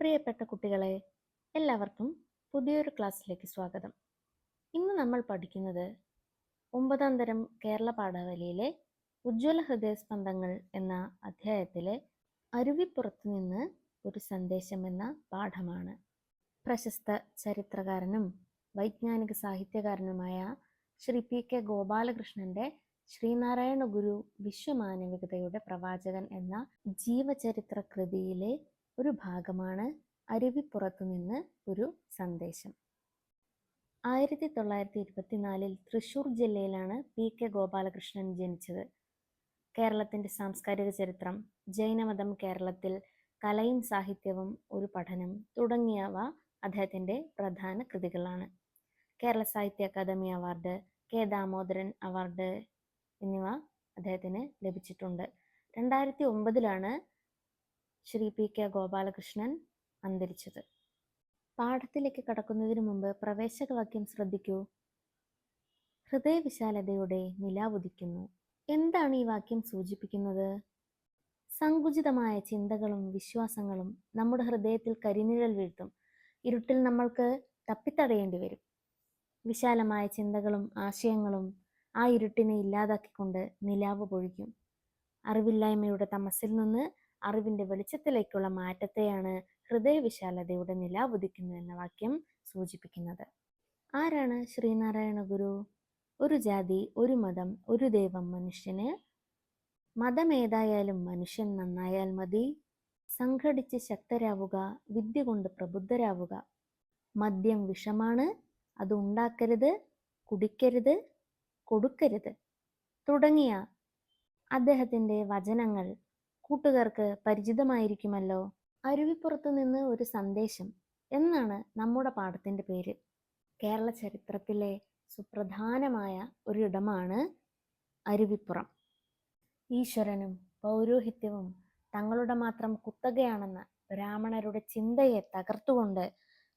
പ്രിയപ്പെട്ട കുട്ടികളെ എല്ലാവർക്കും പുതിയൊരു ക്ലാസ്സിലേക്ക് സ്വാഗതം. ഇന്ന് നമ്മൾ പഠിക്കുന്നത് ഒമ്പതാം തരം കേരള പാഠാവലിയിലെ ഉജ്ജ്വല ഹൃദയസ്പന്ദങ്ങൾ എന്ന അധ്യായത്തിലെ അരുവിപ്പുറത്തു നിന്ന് ഒരു സന്ദേശം എന്ന പാഠമാണ്. പ്രശസ്ത ചരിത്രകാരനും വൈജ്ഞാനിക സാഹിത്യകാരനുമായ ശ്രീ പി കെ ഗോപാലകൃഷ്ണന്റെ ശ്രീനാരായണ ഗുരു വിശ്വമാനവികതയുടെ പ്രവാചകൻ എന്ന ജീവചരിത്ര കൃതിയിലെ ഒരു ഭാഗമാണ് അരുവിപ്പുറത്തു നിന്ന് ഒരു സന്ദേശം. ആയിരത്തി തൊള്ളായിരത്തി ഇരുപത്തിനാലിൽ തൃശൂർ ജില്ലയിലാണ് പി കെ ഗോപാലകൃഷ്ണൻ ജനിച്ചത്. കേരളത്തിന്റെ സാംസ്കാരിക ചരിത്രം ജൈനമതം കേരളത്തിൽ കലയും സാഹിത്യവും ഒരു പഠനം തുടങ്ങിയവ അദ്ദേഹത്തിന്റെ പ്രധാന കൃതികളാണ്. Kerala Sahitya Akademi award K Damodaran award എന്നിവ അദ്ദേഹത്തിന് ലഭിച്ചിട്ടുണ്ട്. രണ്ടായിരത്തി ഒമ്പതിലാണ് ശ്രീ പി കെ ഗോപാലകൃഷ്ണൻ അന്തരിച്ചത്. പാഠത്തിലേക്ക് കടക്കുന്നതിന് മുമ്പ് പ്രവേശകവാക്യം ശ്രദ്ധിക്കൂ. ഹൃദയവിശാലതയുടെ നിലാവുദിക്കുന്നു. എന്താണ് ഈ വാക്യം സൂചിപ്പിക്കുന്നത്? സങ്കുചിതമായ ചിന്തകളും വിശ്വാസങ്ങളും നമ്മുടെ ഹൃദയത്തിൽ കരിനിഴൽ വീഴ്ത്തും. ഇരുട്ടിൽ നമ്മൾക്ക് തപ്പിത്തടയേണ്ടി വരും. വിശാലമായ ചിന്തകളും ആശയങ്ങളും ആ ഇരുട്ടിനെ ഇല്ലാതാക്കിക്കൊണ്ട് നിലാവ് പൊഴിക്കും. അറിവില്ലായ്മയുടെ തമസിൽ നിന്ന് അറിവിന്റെ വെളിച്ചത്തിലേക്കുള്ള മാറ്റത്തെയാണ് ഹൃദയവിശാലതയുടെ നില ഉദിക്കുന്നു എന്ന വാക്യം സൂചിപ്പിക്കുന്നത്. ആരാണ് ശ്രീനാരായണ ഗുരു? ഒരു ജാതി ഒരു മതം ഒരു ദൈവം മനുഷ്യന്. മതമേതായാലും മനുഷ്യൻ നന്നായാൽ മതി. സംഘടിച്ച് ശക്തരാവുക വിദ്യ കൊണ്ട് പ്രബുദ്ധരാവുക. മദ്യം വിഷമാണ് അത് ഉണ്ടാക്കരുത് കുടിക്കരുത് കൊടുക്കരുത്. തുടങ്ങിയ അദ്ദേഹത്തിന്റെ വചനങ്ങൾ കൂട്ടുകാർക്ക് പരിചിതമായിരിക്കുമല്ലോ? അരുവിപ്പുറത്തു നിന്ന് ഒരു സന്ദേശം. എന്നാണ് നമ്മുടെ പാഠത്തിന്റെ പേര്. കേരള ചരിത്രത്തിലെ സുപ്രധാനമായ ഒരിടമാണ് അരുവിപ്പുറം. ഈശ്വരനും പൗരോഹിത്യവും തങ്ങളുടെ മാത്രം കുത്തകയാണെന്ന ബ്രാഹ്മണരുടെ ചിന്തയെ തകർത്തുകൊണ്ട്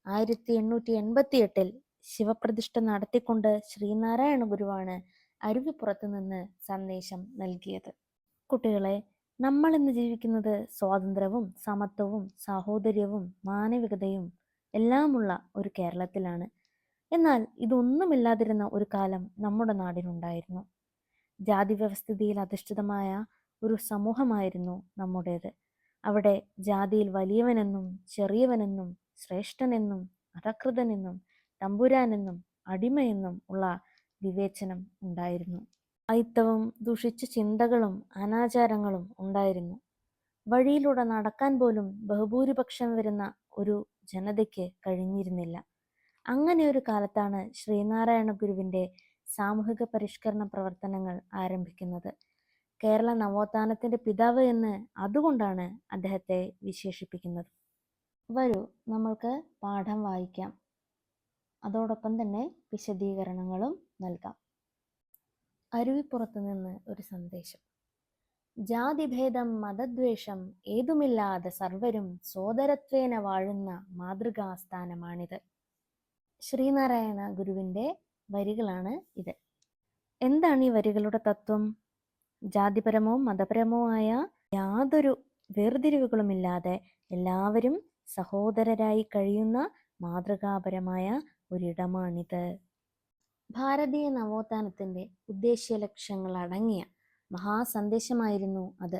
ആയിരത്തി എണ്ണൂറ്റി എൺപത്തി എട്ടിൽ ശിവപ്രതിഷ്ഠ നടത്തിക്കൊണ്ട് ശ്രീനാരായണ ഗുരുവാണ് അരുവിപ്പുറത്ത് നിന്ന് സന്ദേശം നൽകിയത്. കുട്ടികളെ നമ്മൾ ഇന്ന് ജീവിക്കുന്നത് സ്വാതന്ത്ര്യവും സമത്വവും സാഹോദര്യവും മാനവികതയും എല്ലാമുള്ള ഒരു കേരളത്തിലാണ്. എന്നാൽ ഇതൊന്നുമില്ലാതിരുന്ന ഒരു കാലം നമ്മുടെ നാടിനുണ്ടായിരുന്നു. ജാതി വ്യവസ്ഥിതിയിൽ അധിഷ്ഠിതമായ ഒരു സമൂഹമായിരുന്നു നമ്മുടേത്. അവിടെ ജാതിയിൽ വലിയവനെന്നും ചെറിയവനെന്നും ശ്രേഷ്ഠനെന്നും അധകൃതനെന്നും തമ്പുരാനെന്നും അടിമയെന്നും ഉള്ള വിവേചനം ഉണ്ടായിരുന്നു. അയിത്തവും ദുഷിച്ച ചിന്തകളും അനാചാരങ്ങളും ഉണ്ടായിരുന്നു. വഴിയിലൂടെ നടക്കാൻ പോലും ബഹുഭൂരിപക്ഷം വരുന്ന ഒരു ജനതയ്ക്ക് കഴിഞ്ഞിരുന്നില്ല. അങ്ങനെ ഒരു കാലത്താണ് ശ്രീനാരായണ ഗുരുവിന്റെ സാമൂഹിക പരിഷ്കരണ പ്രവർത്തനങ്ങൾ ആരംഭിക്കുന്നത്. കേരള നവോത്ഥാനത്തിന്റെ പിതാവ് എന്ന് അതുകൊണ്ടാണ് അദ്ദേഹത്തെ വിശേഷിപ്പിക്കുന്നത്. വരൂ നമ്മൾക്ക് പാഠം വായിക്കാം. അതോടൊപ്പം തന്നെ വിശദീകരണങ്ങളും നൽകാം. അരുവിപ്പുറത്തു നിന്ന് ഒരു സന്ദേശം. ജാതിഭേദം മതദ്വേഷം ഏതുമില്ലാതെ സർവരും സോദരത്വേന വാഴുന്ന മാതൃകാസ്ഥാനമാണിത്. ശ്രീനാരായണ ഗുരുവിന്റെ വരികളാണ് ഇത്. എന്താണ് ഈ വരികളുടെ തത്വം? ജാതിപരമോ മതപരമോ ആയ യാതൊരു വേർതിരിവുകളുമില്ലാതെ എല്ലാവരും സഹോദരരായി കഴിയുന്ന മാതൃകാപരമായ ഒരിടമാണിത്. ഭാരതീയ നവോത്ഥാനത്തിന്റെ ഉദ്ദേശ്യ ലക്ഷ്യങ്ങൾ അടങ്ങിയ മഹാസന്ദേശമായിരുന്നു അത്.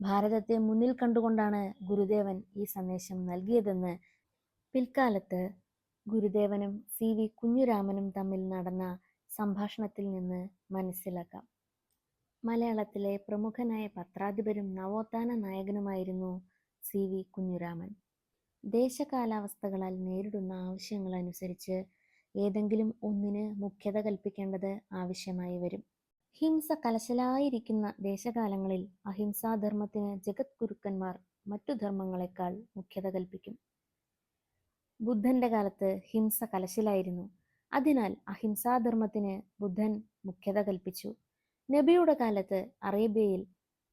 ഭാരതത്തെ മുന്നിൽ കണ്ടുകൊണ്ടാണ് ഗുരുദേവൻ ഈ സന്ദേശം നൽകിയതെന്ന് പിൽക്കാലത്ത് ഗുരുദേവനും സി. വി. കുഞ്ഞുരാമനും തമ്മിൽ നടന്ന സംഭാഷണത്തിൽ നിന്ന് മനസ്സിലാക്കാം. മലയാളത്തിലെ പ്രമുഖനായ പത്രാധിപരും നവോത്ഥാന നായകനുമായിരുന്നു സി. വി. കുഞ്ഞുരാമൻ. ദേശകാലാവസ്ഥകളാൽ നേരിടുന്ന ആവശ്യങ്ങളനുസരിച്ച് ഏതെങ്കിലും ഒന്നിന് മുഖ്യത കൽപ്പിക്കേണ്ടത് ആവശ്യമായി വരും. ഹിംസ കലശലായിരിക്കുന്ന ദേശകാലങ്ങളിൽ അഹിംസാധർമ്മത്തിന് ജഗത് ഗുരുക്കന്മാർ മറ്റു ധർമ്മങ്ങളെക്കാൾ മുഖ്യത കൽപ്പിക്കും. ബുദ്ധന്റെ കാലത്ത് ഹിംസ കലശലായിരുന്നു. അതിനാൽ അഹിംസാധർമ്മത്തിന് ബുദ്ധൻ മുഖ്യത കൽപ്പിച്ചു. നബിയുടെ കാലത്ത് അറേബ്യയിൽ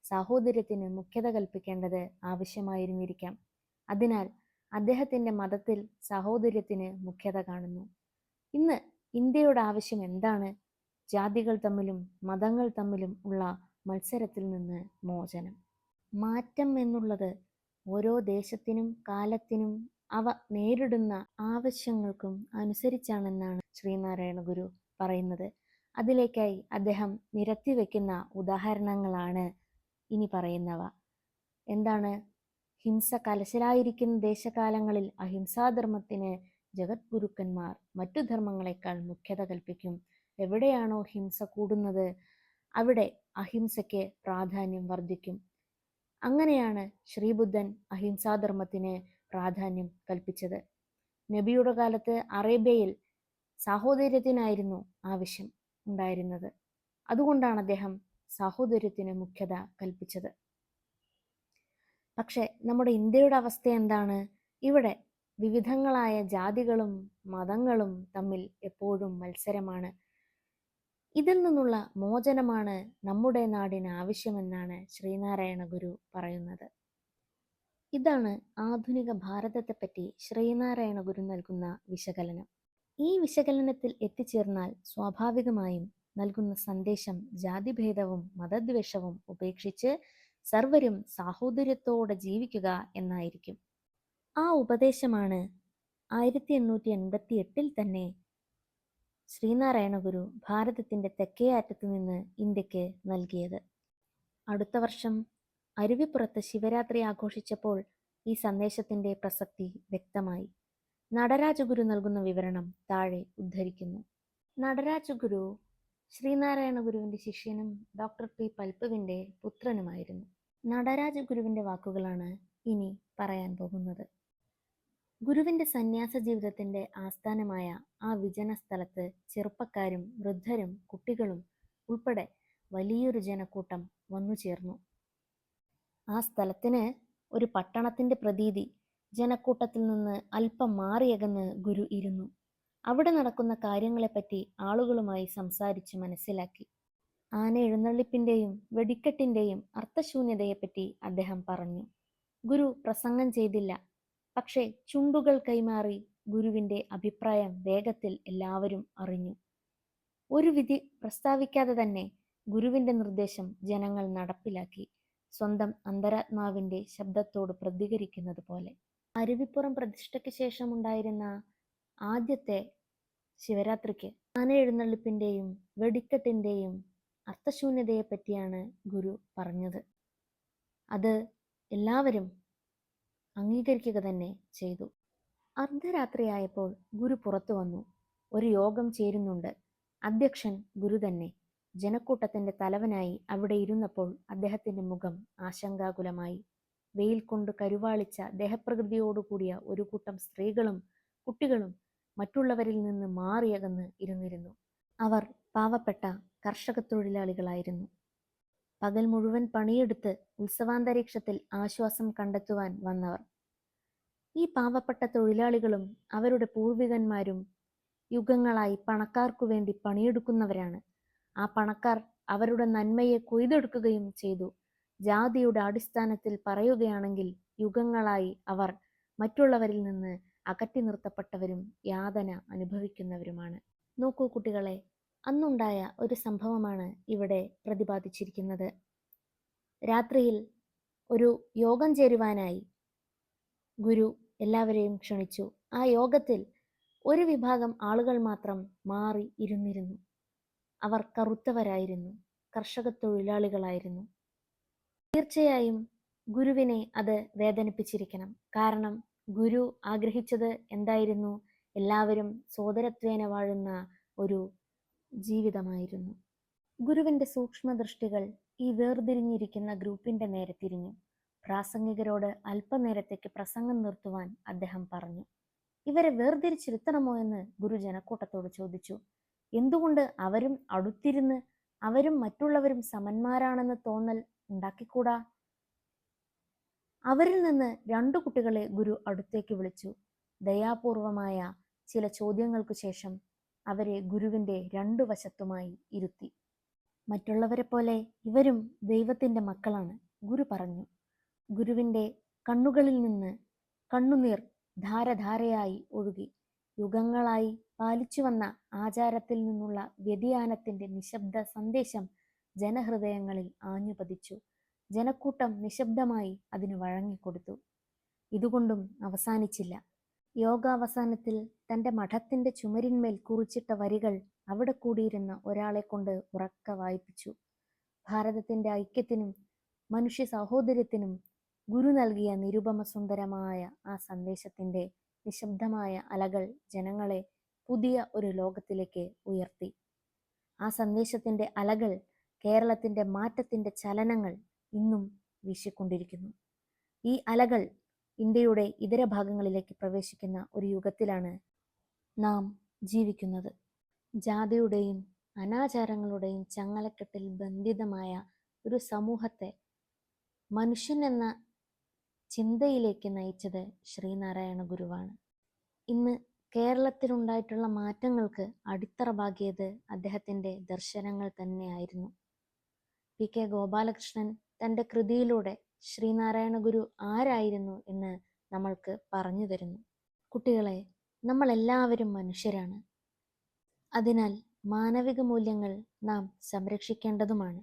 സാഹോദര്യത്തിന് മുഖ്യത കൽപ്പിക്കേണ്ടത് ആവശ്യമായിരുന്നിരിക്കാം. അതിനാൽ അദ്ദേഹത്തിന്റെ മതത്തിൽ സാഹോദര്യത്തിന് മുഖ്യത കാണുന്നു. ഇന്ന് ഇന്ത്യയുടെ ആവശ്യം എന്താണ്? ജാതികൾ തമ്മിലും മതങ്ങൾ തമ്മിലും ഉള്ള മത്സരത്തിൽ നിന്ന് മോചനം. മാറ്റം എന്നുള്ളത് ഓരോ ദേശത്തിനും കാലത്തിനും അവ നേരിടുന്ന ആവശ്യങ്ങൾക്കും അനുസരിച്ചാണെന്നാണ് ശ്രീനാരായണ ഗുരു പറയുന്നത്. അതിലേക്കായി അദ്ദേഹം നിരത്തിവെക്കുന്ന ഉദാഹരണങ്ങളാണ് ഇനി പറയുന്നവ. എന്താണ്? ഹിംസ കലശലായിരിക്കുന്ന ദേശകാലങ്ങളിൽ അഹിംസാധർമ്മത്തിന് ജഗദ്ഗുരുക്കന്മാർ മറ്റു ധർമ്മങ്ങളെക്കാൾ മുഖ്യത കൽപ്പിക്കും. എവിടെയാണോ ഹിംസ കൂടുന്നത് അവിടെ അഹിംസയ്ക്ക് പ്രാധാന്യം വർദ്ധിക്കും. അങ്ങനെയാണ് ശ്രീബുദ്ധൻ അഹിംസാധർമ്മത്തിന് പ്രാധാന്യം കൽപ്പിച്ചത്. നബിയുടെ കാലത്ത് അറേബ്യയിൽ സാഹോദര്യത്തിനായിരുന്നു ആവശ്യം ഉണ്ടായിരുന്നത്. അതുകൊണ്ടാണ് അദ്ദേഹം സാഹോദര്യത്തിന് മുഖ്യത കൽപ്പിച്ചത്. പക്ഷെ നമ്മുടെ ഇന്ത്യയുടെ അവസ്ഥ എന്താണ്? ഇവിടെ വിവിധങ്ങളായ ജാതികളും മതങ്ങളും തമ്മിൽ എപ്പോഴും മത്സരമാണ്. ഇതിൽ നിന്നുള്ള മോചനമാണ് നമ്മുടെ നാടിന് ആവശ്യമെന്നാണ് ശ്രീനാരായണ ഗുരു പറയുന്നത്. ഇതാണ് ആധുനിക ഭാരതത്തെപ്പറ്റി ശ്രീനാരായണ ഗുരു നൽകുന്ന വിശകലനം. ഈ വിശകലനത്തിൽ എത്തിച്ചേർന്നാൽ സ്വാഭാവികമായും നൽകുന്ന സന്ദേശം ജാതിഭേദവും മതദ്വേഷവും ഉപേക്ഷിച്ച് സർവരും സാഹോദര്യത്തോടെ ജീവിക്കുക എന്നായിരിക്കും. ആ ഉപദേശമാണ് ആയിരത്തി എണ്ണൂറ്റി എൺപത്തി എട്ടിൽ തന്നെ ശ്രീനാരായണ ഗുരു ഭാരതത്തിന്റെ തെക്കേ അറ്റത്ത് നിന്ന് ഇന്ത്യയ്ക്ക് നൽകിയത്. അടുത്ത വർഷം അരുവിപ്പുറത്ത് ശിവരാത്രി ആഘോഷിച്ചപ്പോൾ ഈ സന്ദേശത്തിന്റെ പ്രസക്തി വ്യക്തമായി. നടരാജഗുരു നൽകുന്ന വിവരണം താഴെ ഉദ്ധരിക്കുന്നു. നടരാജഗുരു ശ്രീനാരായണ ഗുരുവിന്റെ ശിഷ്യനും ഡോക്ടർ പി പൽപ്പുവിന്റെ പുത്രനുമായിരുന്നു. നടരാജഗുരുവിന്റെ വാക്കുകളാണ് ഇനി പറയാൻ പോകുന്നത്. ഗുരുവിന്റെ സന്യാസ ജീവിതത്തിന്റെ ആസ്ഥാനമായ ആ വിജന സ്ഥലത്ത് ചെറുപ്പക്കാരും വൃദ്ധരും കുട്ടികളും ഉൾപ്പെടെ വലിയൊരു ജനക്കൂട്ടം വന്നു ചേർന്നു. ആ സ്ഥലത്തിന് ഒരു പട്ടണത്തിന്റെ പ്രതീതി ജനക്കൂട്ടത്തിൽ നിന്ന് അല്പം മാറിയകന്ന് ഗുരു ഇരുന്നു. അവിടെ നടക്കുന്ന കാര്യങ്ങളെപ്പറ്റി ആളുകളുമായി സംസാരിച്ച് മനസ്സിലാക്കി. ആന എഴുന്നള്ളിപ്പിന്റെയും വെടിക്കെട്ടിന്റെയും അർത്ഥശൂന്യതയെപ്പറ്റി അദ്ദേഹം പറഞ്ഞു. ഗുരു പ്രസംഗം ചെയ്തില്ല. പക്ഷേ ചുണ്ടുകൾ കൈമാറി ഗുരുവിന്റെ അഭിപ്രായം വേഗത്തിൽ എല്ലാവരും അറിഞ്ഞു. ഒരു വിധി പ്രസ്താവിക്കാതെ തന്നെ ഗുരുവിന്റെ നിർദ്ദേശം ജനങ്ങൾ നടപ്പിലാക്കി. സ്വന്തം അന്തരാത്മാവിന്റെ ശബ്ദത്തോട് പ്രതികരിക്കുന്നത് പോലെ. അരുവിപ്പുറം പ്രതിഷ്ഠയ്ക്ക് ശേഷം ഉണ്ടായിരുന്ന ആദ്യത്തെ ശിവരാത്രിക്ക് വെടിക്കെട്ടിന്റെയും അർത്ഥശൂന്യതയെ പറ്റിയാണ് ഗുരു പറഞ്ഞത്. അത് എല്ലാവരും അംഗീകരിക്കുക തന്നെ ചെയ്തു. അർദ്ധരാത്രിയായപ്പോൾ ഗുരു പുറത്തു വന്നു. ഒരു യോഗം ചേരുന്നുണ്ട്. അധ്യക്ഷൻ ഗുരു തന്നെ. ജനക്കൂട്ടത്തിന്റെ തലവനായി അവിടെ ഇരുന്നപ്പോൾ അദ്ദേഹത്തിന്റെ മുഖം ആശങ്കാകുലമായി. വെയിൽ കൊണ്ട് കരുവാളിച്ച ദേഹപ്രകൃതിയോടുകൂടിയ ഒരു കൂട്ടം സ്ത്രീകളും കുട്ടികളും മറ്റുള്ളവരിൽ നിന്ന് മാറിയകന്ന് ഇരുന്നിരുന്നു. അവർ പാവപ്പെട്ട കർഷക തൊഴിലാളികളായിരുന്നു പകൽ മുഴുവൻ പണിയെടുത്ത് ഉത്സവാന്തരീക്ഷത്തിൽ ആശ്വാസം കണ്ടെത്തുവാൻ വന്നവർ. ഈ പാവപ്പെട്ട തൊഴിലാളികളും അവരുടെ പൂർവികന്മാരും യുഗങ്ങളായി പണക്കാർക്കു വേണ്ടി പണിയെടുക്കുന്നവരാണ്. ആ പണക്കാർ അവരുടെ നന്മയെ കൊയ്തെടുക്കുകയും ചെയ്തു. ജാതിയുടെ അടിസ്ഥാനത്തിൽ പറയുകയാണെങ്കിൽ യുഗങ്ങളായി അവർ മറ്റുള്ളവരിൽ നിന്ന് അകറ്റി നിർത്തപ്പെട്ടവരും യാതന അനുഭവിക്കുന്നവരുമാണ്. നോക്കൂ കുട്ടികളെ അന്നുണ്ടായ ഒരു സംഭവമാണ് ഇവിടെ പ്രതിപാദിച്ചിരിക്കുന്നത്. രാത്രിയിൽ ഒരു യോഗം ചേരുവാനായി ഗുരു എല്ലാവരെയും ക്ഷണിച്ചു. ആ യോഗത്തിൽ ഒരു വിഭാഗം ആളുകൾ മാത്രം മാറി ഇരുന്നിരുന്നു. അവർ കറുത്തവരായിരുന്നു കർഷക തൊഴിലാളികളായിരുന്നു. തീർച്ചയായും ഗുരുവിനെ അത് വേദനിപ്പിച്ചിരിക്കണം. കാരണം ഗുരു ആഗ്രഹിച്ചത് എന്തായിരുന്നു? എല്ലാവരും സോദരത്വേന വാഴുന്ന ഒരു ജീവിതമായിരുന്നു. ഗുരുവിന്റെ സൂക്ഷ്മദൃഷ്ടികൾ ഈ വേർതിരിഞ്ഞിരിക്കുന്ന ഗ്രൂപ്പിന്റെ നേരെ തിരിഞ്ഞു. പ്രാസംഗികരോട് അല്പനേരത്തേക്ക് പ്രസംഗം നിർത്തുവാൻ അദ്ദേഹം പറഞ്ഞു ഇവരെ വേർതിരിച്ചിരുത്തണമോ എന്ന് ഗുരു ജനക്കൂട്ടത്തോട് ചോദിച്ചു. എന്തുകൊണ്ട് അവരും അടുത്തിരുന്ന് അവരും മറ്റുള്ളവരും സമന്മാരാണെന്ന് തോന്നൽ ഉണ്ടാക്കിക്കൂടാ? അവരിൽ നിന്ന് രണ്ടു കുട്ടികളെ ഗുരു അടുത്തേക്ക് വിളിച്ചു. ദയാപൂർവമായ ചില ചോദ്യങ്ങൾക്കു ശേഷം അവരെ ഗുരുവിന്റെ രണ്ടു വശത്തുമായി ഇരുത്തി. മറ്റുള്ളവരെ പോലെ ഇവരും ദൈവത്തിന്റെ മക്കളാണ് ഗുരു പറഞ്ഞു. ഗുരുവിന്റെ കണ്ണുകളിൽ നിന്ന് കണ്ണുനീർ ധാരധാരയായി ഒഴുകി. യുഗങ്ങളായി പാലിച്ചു വന്ന ആചാരത്തിൽ നിന്നുള്ള വ്യതിയാനത്തിന്റെ നിശബ്ദ സന്ദേശം ജനഹൃദയങ്ങളിൽ ആഞ്ഞുപതിച്ചു. ജനക്കൂട്ടം നിശബ്ദമായി അതിന് വഴങ്ങിക്കൊടുത്തു. ഇതുകൊണ്ടും അവസാനിച്ചില്ല. യോഗാവസാനത്തിൽ തന്റെ മഠത്തിന്റെ ചുമരിന്മേൽ കുറിച്ചിട്ട വരികൾ അവിടെ കൂടിയിരുന്ന ഒരാളെ കൊണ്ട് ഉറക്ക വായിപ്പിച്ചു. ഭാരതത്തിന്റെ ഐക്യത്തിനും മനുഷ്യ സഹോദര്യത്തിനും ഗുരു നൽകിയ നിരുപമ സുന്ദരമായ ആ സന്ദേശത്തിന്റെ നിശബ്ദമായ അലകൾ ജനങ്ങളെ പുതിയ ഒരു ലോകത്തിലേക്ക് ഉയർത്തി. ആ സന്ദേശത്തിന്റെ അലകൾ കേരളത്തിന്റെ മാറ്റത്തിന്റെ ചലനങ്ങൾ ഇന്നും വീശിക്കൊണ്ടിരിക്കുന്നു. ഈ അലകൾ ഇന്ത്യയുടെ ഇതര ഭാഗങ്ങളിലേക്ക് പ്രവേശിക്കുന്ന ഒരു യുഗത്തിലാണ് നാം ജീവിക്കുന്നത്. ജാതിയുടെയും അനാചാരങ്ങളുടെയും ചങ്ങലക്കെട്ടിൽ ബന്ധിതമായ ഒരു സമൂഹത്തെ മനുഷ്യൻ എന്ന ചിന്തയിലേക്ക് നയിച്ചത് ശ്രീനാരായണ ഗുരുവാണ്. ഇന്ന് കേരളത്തിലുണ്ടായിട്ടുള്ള മാറ്റങ്ങൾക്ക് അടിത്തറ പാകിയത് അദ്ദേഹത്തിന്റെ ദർശനങ്ങൾ തന്നെയായിരുന്നു. പി കെ ഗോപാലകൃഷ്ണൻ തന്റെ കൃതിയിലൂടെ ശ്രീനാരായണ ഗുരു ആരായിരുന്നു എന്ന് നമ്മൾക്ക് പറഞ്ഞു തരുന്നു. കുട്ടികളെ നമ്മളെല്ലാവരും മനുഷ്യരാണ്. അതിനാൽ മാനവിക മൂല്യങ്ങൾ നാം സംരക്ഷിക്കേണ്ടതുമാണ്.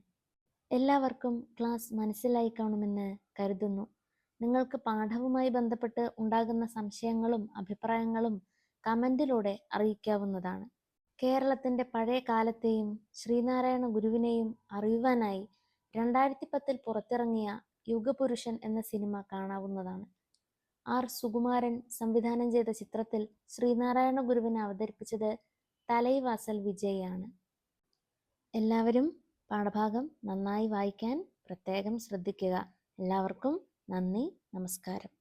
എല്ലാവർക്കും ക്ലാസ് മനസ്സിലായി കാണുമെന്ന് കരുതുന്നു. നിങ്ങൾക്ക് പാഠവുമായി ബന്ധപ്പെട്ട് ഉണ്ടാകുന്ന സംശയങ്ങളും അഭിപ്രായങ്ങളും കമന്റിലൂടെ അറിയിക്കാവുന്നതാണ്. കേരളത്തിന്റെ പഴയ കാലത്തെയും ശ്രീനാരായണ ഗുരുവിനെയും അറിയുവാനായി രണ്ടായിരത്തി പത്തിൽ പുറത്തിറങ്ങിയ യുഗപുരുഷൻ എന്ന സിനിമ കാണാവുന്നതാണ്. ആർ. സുകുമാരൻ സംവിധാനം ചെയ്ത ചിത്രത്തിൽ ശ്രീനാരായണ ഗുരുവിനെ അവതരിപ്പിച്ചത് തലൈവാസൽ വിജയാണ്. എല്ലാവരും പാഠഭാഗം നന്നായി വായിക്കാൻ പ്രത്യേകം ശ്രദ്ധിക്കുക. എല്ലാവർക്കും നന്ദി നമസ്കാരം.